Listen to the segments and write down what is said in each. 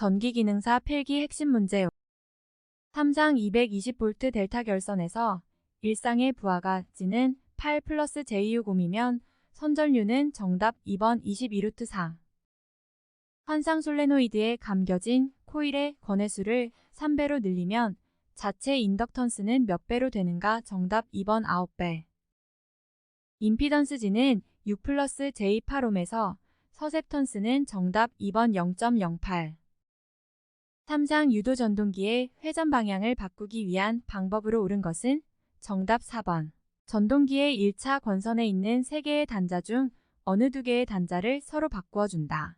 전기 기능사 필기 핵심 문제 3장 220V 델타 결선에서 일상의 부하가 지는 8 플러스 J60이면 선전류는 정답 2번 22루트 4. 환상 솔레노이드에 감겨진 코일의 권해수를 3배로 늘리면 자체 인덕턴스는 몇 배로 되는가 정답 2번 9배. 임피던스지는 6 플러스 J8옴에서 서셉턴스는 정답 2번 0.08. 3장 유도 전동기의 회전 방향을 바꾸기 위한 방법으로 옳은 것은 정답 4번. 전동기의 1차 권선에 있는 3개의 단자 중 어느 두 개의 단자를 서로 바꾸어 준다.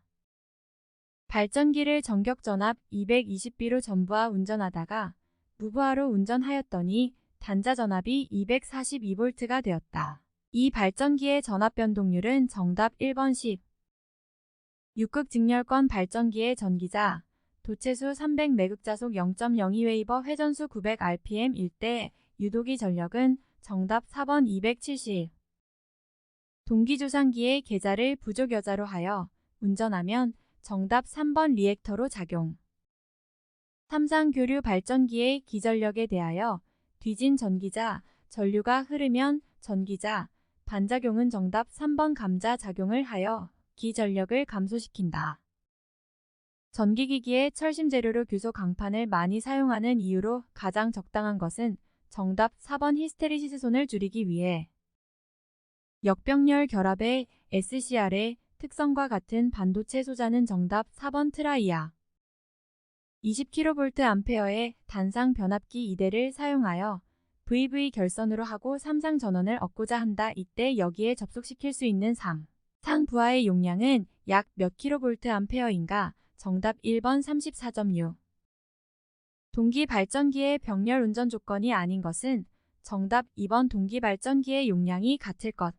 발전기를 전격 전압 220B로 전부하 운전하다가 무부하로 운전하였더니 단자 전압이 242V가 되었다. 이 발전기의 전압 변동률은 정답 1번 10. 6극 직렬권 발전기의 전기자 도체수 300 매극자속 0.02 웨이버 회전수 900 rpm 일때 유도기 전력은 정답 4번 270. 동기조상기의 계좌를 부족여자로 하여 운전하면 정답 3번 리액터로 작용. 삼상 교류 발전기의 기전력에 대하여 뒤진 전기자, 전류가 흐르면 전기자, 반작용은 정답 3번 감자 작용을 하여 기전력을 감소시킨다. 전기기기의 철심 재료로 규소 강판을 많이 사용하는 이유로 가장 적당한 것은 정답 4번 히스테리시스 손을 줄이기 위해 역병렬 결합의 SCR의 특성과 같은 반도체 소자는 정답 4번 트라이아 20kVA의 단상 변압기 2대를 사용하여 VV 결선으로 하고 삼상 전원을 얻고자 한다. 이때 여기에 접속시킬 수 있는 상. 상 부하의 용량은 약 몇 kVA인가? 정답 1번 34.6. 동기 발전기의 병렬 운전 조건이 아닌 것은 정답 2번 동기 발전기의 용량이 같을 것.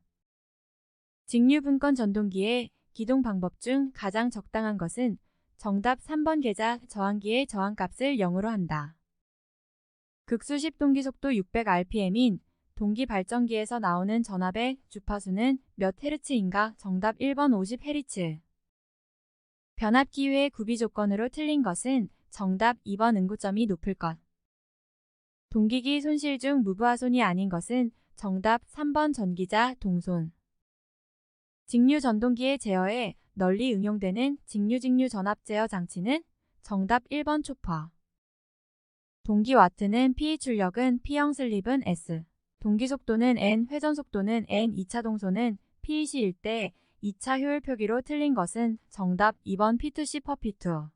직류 분권 전동기의 기동 방법 중 가장 적당한 것은 정답 3번 계좌 저항기의 저항값을 0으로 한다. 극수십 동기 속도 600rpm인 동기 발전기에서 나오는 전압의 주파수는 몇 헤르츠인가? 정답 1번 50 헤르츠. 변압 기회의 구비 조건으로 틀린 것은 정답 2번 응구점이 높을 것. 동기기 손실 중 무부하손이 아닌 것은 정답 3번 전기자 동손. 직류 전동기의 제어에 널리 응용되는 직류-직류 전압 제어 장치는 정답 1번 초퍼. 동기 와트는 P 출력은 P형 슬립은 S. 동기 속도는 N, 회전 속도는 N, 2차 동소는 PEC일 때 2차 효율 표기로 틀린 것은 정답 2번 P2C 퍼 P2.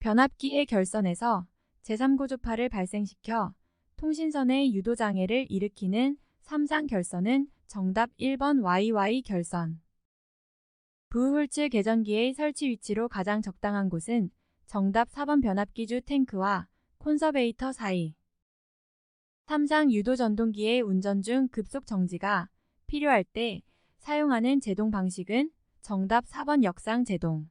변압기의 결선에서 제3고주파를 발생시켜 통신선의 유도장애를 일으키는 3상 결선은 정답 1번 YY 결선. 부홀츠 계전기의 설치 위치로 가장 적당한 곳은 정답 4번 변압기주 탱크와 콘서베이터 사이. 3상 유도 전동기의 운전 중 급속 정지가 필요할 때 사용하는 제동 방식은 정답 4번 역상 제동.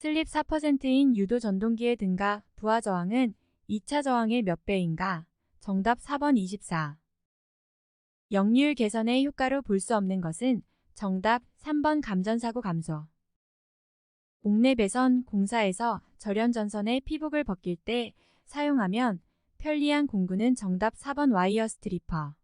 슬립 4%인 유도 전동기의 등가 부하 저항은 2차 저항의 몇 배인가? 정답 4번 24. 역률 개선의 효과로 볼 수 없는 것은 정답 3번 감전사고 감소. 옥내 배선 공사에서 절연 전선의 피복을 벗길 때 사용하면 편리한 공구는 정답 4번 와이어 스트리퍼.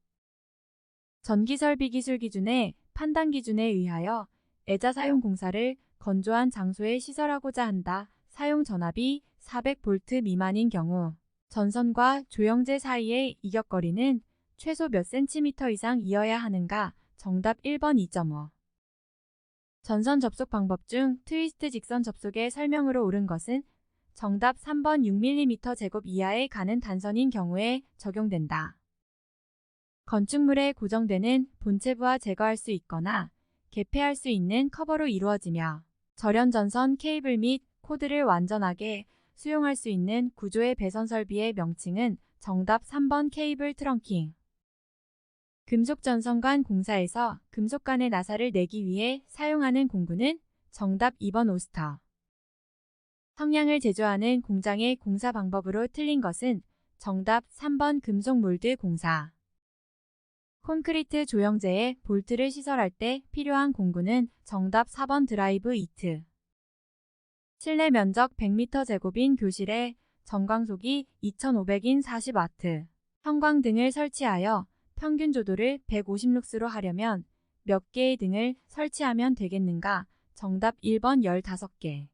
전기설비 기술 기준의 판단 기준에 의하여 애자 사용 공사를 건조한 장소에 시설하고자 한다. 사용 전압이 400V 미만인 경우 전선과 조영제 사이의 이격거리는 최소 몇 센티미터 이상 이어야 하는가? 정답 1번 2.5. 전선 접속 방법 중 트위스트 직선 접속의 설명으로 옳은 것은 정답 3번 6mm 제곱 이하에 가는 단선인 경우에 적용된다. 건축물에 고정되는 본체부하 제거할 수 있거나 개폐할 수 있는 커버로 이루어지며 절연 전선 케이블 및 코드를 완전하게 수용할 수 있는 구조의 배선 설비의 명칭은 정답 3번 케이블 트렁킹. 금속 전선관 공사에서 금속관의 나사를 내기 위해 사용하는 공구는 정답 2번 오스터. 성냥을 제조하는 공장의 공사 방법으로 틀린 것은 정답 3번 금속 몰드 공사. 콘크리트 조형제에 볼트를 시설할 때 필요한 공구는 정답 4번 드라이브 이트. 실내 면적 100m 제곱인 교실에 전광속이 2500인 40와트, 형광 등을 설치하여 평균 조도를 150룩스로 하려면 몇 개의 등을 설치하면 되겠는가? 정답 1번 15개.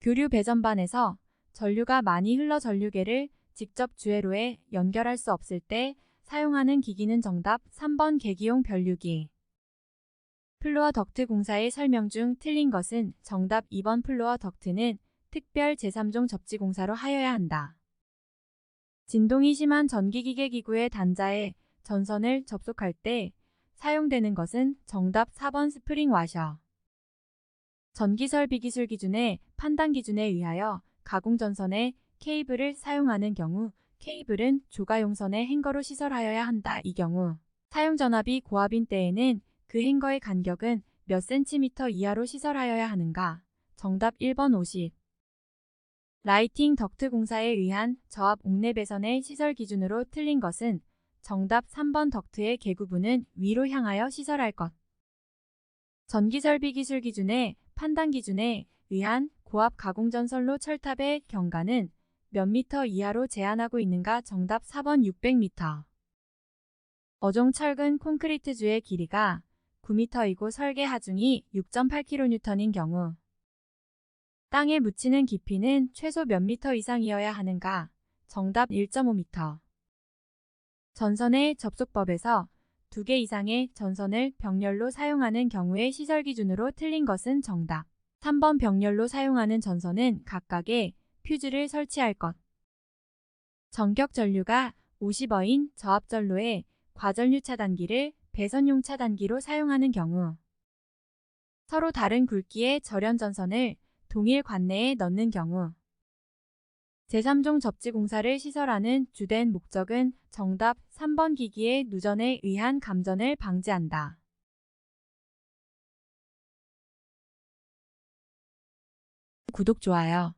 교류 배전반에서 전류가 많이 흘러 전류계를 직접 주회로에 연결할 수 없을 때 사용하는 기기는 정답 3번 계기용 변류기. 플로어 덕트 공사의 설명 중 틀린 것은 정답 2번 플로어 덕트는 특별 제3종 접지 공사로 하여야 한다. 진동이 심한 전기기계 기구의 단자에 전선을 접속할 때 사용되는 것은 정답 4번 스프링 와셔. 전기설비 기술 기준의 판단 기준에 의하여 가공전선에 케이블을 사용하는 경우 케이블은 조가용선의 행거로 시설하여야 한다. 이 경우 사용 전압이 고압인 때에는 그 행거의 간격은 몇 센티미터 이하로 시설하여야 하는가? 정답 1번 50. 라이팅 덕트 공사에 의한 저압 옥내 배선의 시설 기준으로 틀린 것은 정답 3번 덕트의 개구부는 위로 향하여 시설할 것. 전기설비 기술 기준의 판단 기준에 의한 고압 가공전선로 철탑의 경가는 몇 미터 이하로 제한하고 있는가 정답 4번 600m. 어종 철근 콘크리트주의 길이가 9m이고 설계 하중이 6.8kN인 경우 땅에 묻히는 깊이는 최소 몇 미터 이상이어야 하는가? 정답 1.5m. 전선의 접속법에서 두 개 이상의 전선을 병렬로 사용하는 경우의 시설 기준으로 틀린 것은 정답. 3번 병렬로 사용하는 전선은 각각의 퓨즈를 설치할 것. 전격 전류가 50어인 저압 전로에 과전류 차단기를 배선용 차단기로 사용하는 경우 서로 다른 굵기의 절연 전선을 동일 관내에 넣는 경우 제3종 접지 공사를 시설하는 주된 목적은 정답 3번 기기의 누전에 의한 감전을 방지한다. 구독, 좋아요.